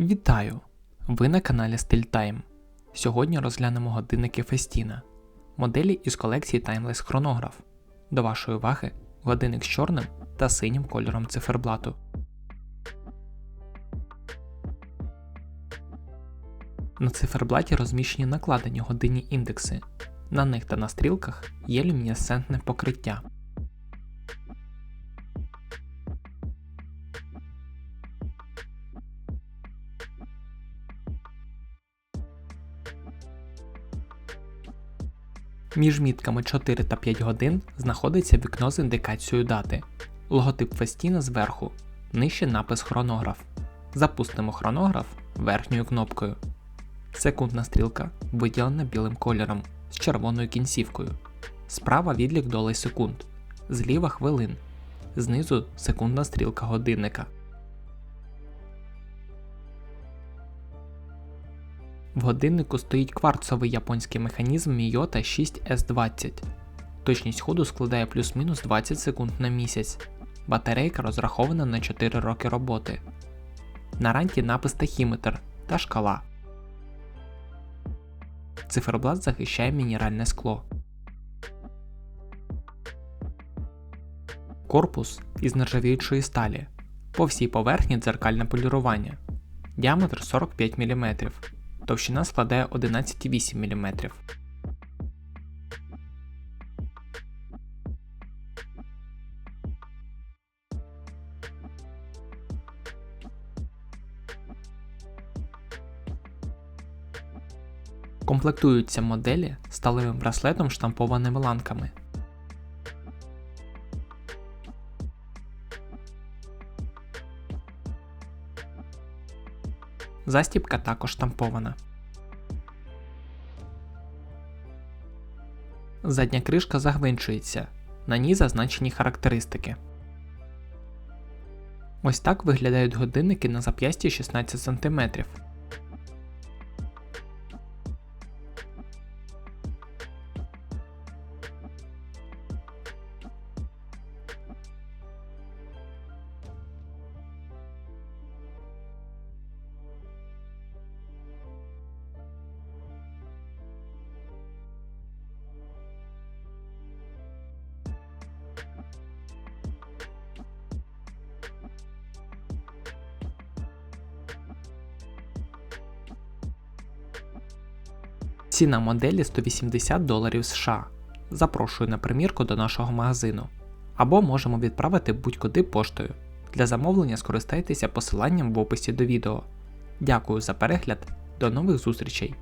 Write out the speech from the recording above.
Вітаю! Ви на каналі StyleTime. Сьогодні розглянемо годинники Festina, моделі із колекції Timeless Chronograph. До вашої уваги годинник з чорним та синім кольором циферблату. На циферблаті розміщені накладені годинні індекси. На них та на стрілках є люмінесцентне покриття. Між мітками 4 та 5 годин знаходиться вікно з індикацією дати. Логотип Фестіна зверху, нижче напис хронограф. Запустимо хронограф верхньою кнопкою. Секундна стрілка виділена білим кольором з червоною кінцівкою. Справа відлік долей секунд, зліва хвилин. Знизу секундна стрілка годинника. В годиннику стоїть кварцовий японський механізм Miyota 6S20. Точність ходу складає плюс-мінус 20 секунд на місяць. Батарейка розрахована на 4 роки роботи. На ранті напис тахіметр та шкала. Циферблат захищає мінеральне скло. Корпус із нержавіючої сталі. По всій поверхні дзеркальне полірування. Діаметр 45 мм. Товщина складає 11,8 мм. Комплектуються моделі сталевим браслетом штампованими ланками. Застібка також штампована. Задня кришка загвинчується. На ній зазначені характеристики. Ось так виглядають годинники на зап'ясті 16 см. Ціна моделі 180 доларів США. Запрошую на примірку до нашого магазину. Або можемо відправити будь-куди поштою. Для замовлення скористайтеся посиланням в описі до відео. Дякую за перегляд, до нових зустрічей!